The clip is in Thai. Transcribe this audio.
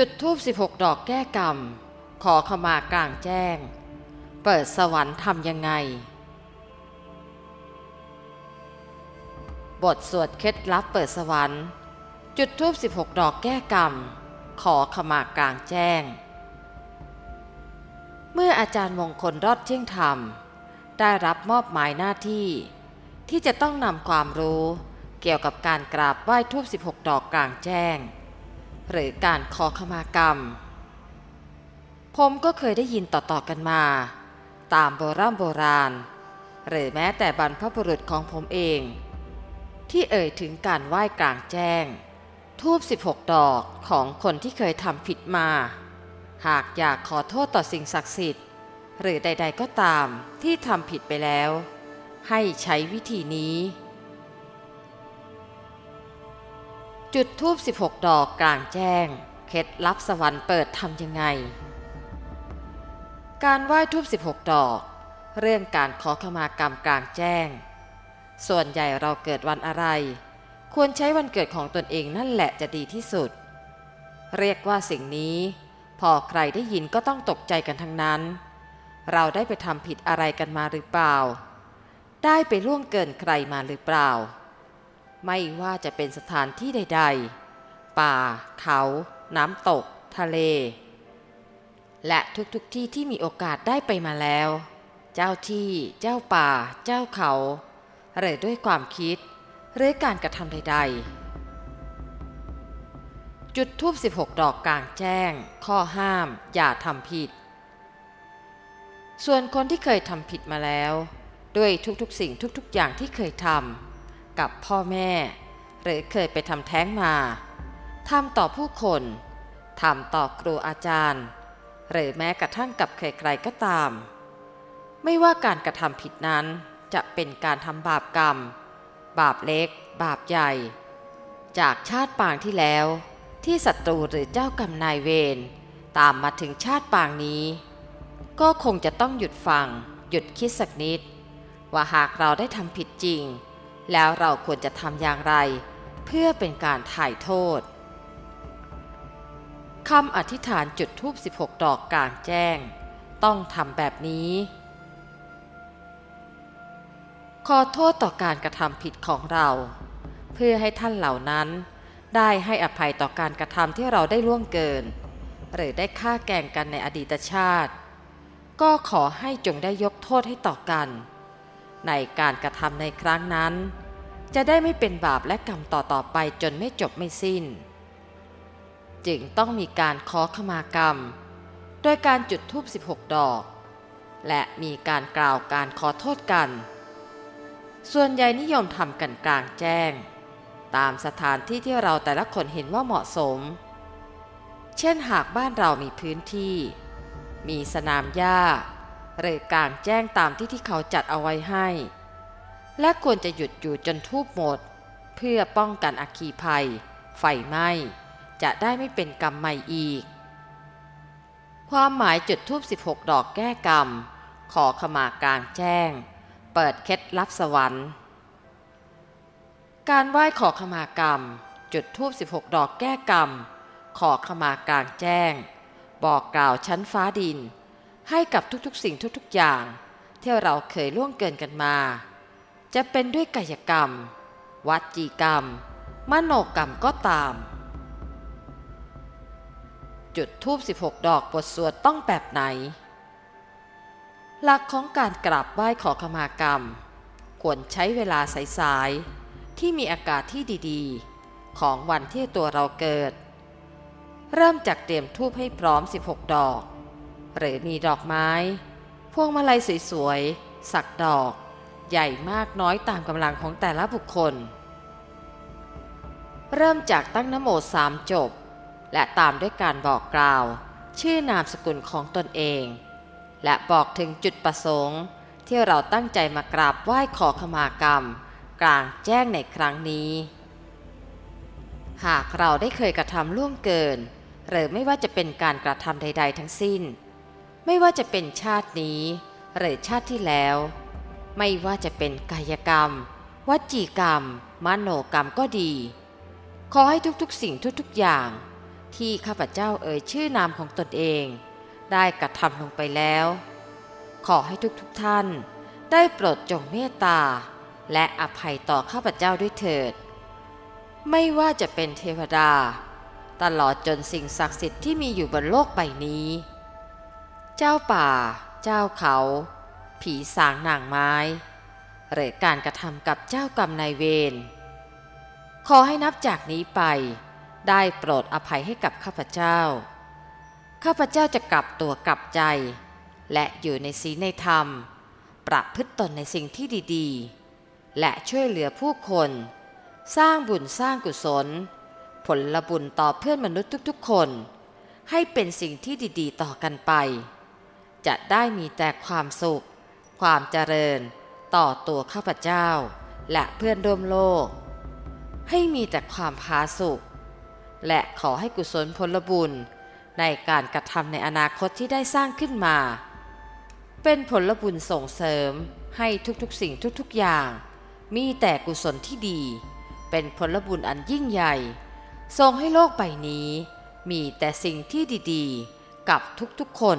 จุดทูบ16 ดอกแก้กรรม ขอขมากลางแจ้ง เปิดสวรรค์ทำยังไง บทสวดเคล็ดลับเปิดสวรรค์ จุดทูบ16 ดอกแก้กรรม ขอขมากลางแจ้ง เมื่ออาจารย์มงคลรอดเที่ยงธรรม ได้รับมอบหมายหน้าที่ ที่จะต้องนำความรู้ เกี่ยวกับการกราบไหว้ทูบ16 ดอกกลางแจ้ง หรือการขอขมากรรม ผมก็เคยได้ยินต่อๆกันมา ตามโบราณโบราณ หรือแม้แต่บรรพบุรุษของผมเอง ที่เอ่ยถึงการไหว้กลางแจ้ง ทูบ 16 ดอกของคนที่เคยทำผิดมา หากอยากขอโทษต่อสิ่งศักดิ์สิทธิ์ หรือใด ๆ ก็ตามที่ทำผิดไปแล้ว ให้ใช้วิธีนี้ จุดทูบ16 ดอกกลางแจ้ง เคล็ดลับสวรรค์เปิดทำยังไง การไหว้ทูบ16 ดอก เรื่องการขอขมากรรมกลางแจ้ง ส่วนใหญ่เราเกิดวันอะไร ควรใช้วันเกิดของตนเองนั่นแหละจะดีที่สุด เรียกว่าสิ่งนี้ พอใครได้ยินก็ต้องตกใจกันทั้งนั้น เราได้ไปทำผิดอะไรกันมาหรือเปล่า ได้ไปล่วงเกินใครมาหรือเปล่า ไม่ว่าจะเป็นสถานที่ใด ๆ ป่า เขา น้ำตก ทะเล และทุกๆทที่ที่มีโอกาสได้ไปมาแล้ว เจ้าที่ เจ้าป่า เจ้าเขาหรือด้วยความคิด หรือการกระทำใด ๆ จุดทูบ16 ดอกกลางแจ้ง ข้อห้าม อย่าทำผิด ส่วนคนที่เคยทำผิดมาแล้ว ด้วยทุกๆสิ่งทุกๆอย่างที่เคยทำ กับพ่อแม่ หรือเคยไปทำแท้งมาทำต่อผู้คนทำต่อครูอาจารย์ หรือแม้กระทั่งกับใครๆก็ตาม ไม่ว่าการกระทำผิดนั้นจะเป็นการทำบาปกรรม บาปเล็ก บาปใหญ่ จากชาติปางที่แล้ว ที่ศัตรูหรือเจ้ากรรมนายเวรตามมาถึงชาติปางนี้ ก็คงจะต้องหยุดฟัง หยุดคิดสักนิด ว่าหากเราได้ทำผิดจริง แล้วเราควรจะทำอย่างไร เพื่อเป็นการถ่ายโทษคำอธิษฐานจุดทูบ16 ดอกกลางแจ้ง ต้องทำแบบนี้ ขอโทษต่อการกระทำผิดของเรา เพื่อให้ท่านเหล่านั้นได้ให้อภัยต่อการกระทำที่เราได้ล่วงเกิน หรือได้ฆ่าแกงกันในอดีตชาติ ก็ขอให้จงได้ยกโทษให้ต่อกัน ในการกระทำในครั้งนั้น จะได้ไม่เป็นบาปและกรรมต่อๆไปจนไม่จบไม่สิ้น จึงต้องมีการขอขมากรรม โดยการจุดธูป16 ดอก และมีการกล่าวการขอโทษกัน ส่วนใหญ่นิยมทำกันกลางแจ้ง ตามสถานที่ที่เราแต่ละคนเห็นว่าเหมาะสม เช่นหากบ้านเรามีพื้นที่ มีสนามหญ้า หรือกลางแจ้งตามที่ที่เขาจัดเอาไว้ให้ และควรจะหยุดอยู่จนทูบหมด เพื่อป้องกันอัคคีภัย ไฟไหม้ จะได้ไม่เป็นกรรมใหม่อีก ความหมายจุดทูบ16 ดอกแก้กรรม ขอขมากลางแจ้ง เปิดเคล็ดลับสวรรค์ การไหว้ขอขมากรรม จุดทูบ16 ดอกแก้กรรม ขอขมากลางแจ้ง บอกกล่าวชั้นฟ้าดิน ให้กับทุกๆสิ่งทุกๆอย่าง ที่เราเคยล่วงเกินกันมา จะเป็นด้วยกายกรรม วัจีกรรม มโนกรรมก็ตาม จุดทูบ16 ดอกบทสวดต้องแบบไหน หลักของการกราบไหว้ขอขมากรรม ควรใช้เวลาสายๆ ที่มีอากาศที่ดีๆ ของวันที่ตัวเราเกิด เริ่มจากเตรียมทูบให้พร้อม 16 ดอก หรือมีดอกไม้ พวงมาลัยสวยๆ สักดอก ใหญ่มากน้อยตามกำลังของแต่ละบุคคล เริ่มจากตั้งนโมสามจบ และตามด้วยการบอกกล่าว ชื่อนามสกุลของตนเอง และบอกถึงจุดประสงค์ ที่เราตั้งใจมากราบไหว้ขอขมากรรม กลางแจ้งในครั้งนี้ หากเราได้เคยกระทำล่วงเกินหรือไม่ว่าจะเป็นการกระทำใด ๆ ทั้งสิ้น ไม่ว่าจะเป็นชาตินี้หรือชาติที่แล้ว ไม่ว่าจะเป็นกายกรรม วจีกรรม มโนกรรมก็ดี ขอให้ทุกๆสิ่งทุกๆอย่าง ที่ข้าพเจ้าเอ่ยชื่อนามของตนเอง ได้กระทำลงไปแล้ว ขอให้ทุกๆทท่าน ได้โปรดจงเมตตา และอภัยต่อข้าพเจ้าด้วยเถิด ไม่ว่าจะเป็นเทวดา ตลอดจนสิ่งศักดิ์สิทธิ์ที่มีอยู่บนโลกใบนี้ เจ้าป่า เจ้าเขา ผีสางนางไม้ หรือการกระทำกับเจ้ากรรมนายเวร ขอให้นับจากนี้ไป ได้โปรดอภัยให้กับข้าพเจ้า ข้าพเจ้าจะกลับตัวกลับใจ และอยู่ในศีลในธรรม ประพฤติตนในสิ่งที่ดีๆ และช่วยเหลือผู้คน สร้างบุญสร้างกุศล ผลบุญต่อเพื่อนมนุษย์ทุกๆคนให้เป็นสิ่งที่ดี ๆ ต่อกันไป จะได้มีแต่ความสุข ความเจริญ ต่อตัวข้าพเจ้า และเพื่อนร่วมโลก ให้มีแต่ความพาสุข และขอให้กุศลผลบุญ ในการกระทำในอนาคตที่ได้สร้างขึ้นมา เป็นผลบุญส่งเสริมให้ทุกๆสิ่งทุกๆอย่าง มีแต่กุศลที่ดี เป็นผลบุญอันยิ่งใหญ่ทรงให้โลกใบนี้ มีแต่สิ่งที่ดีๆ กับทุกๆคน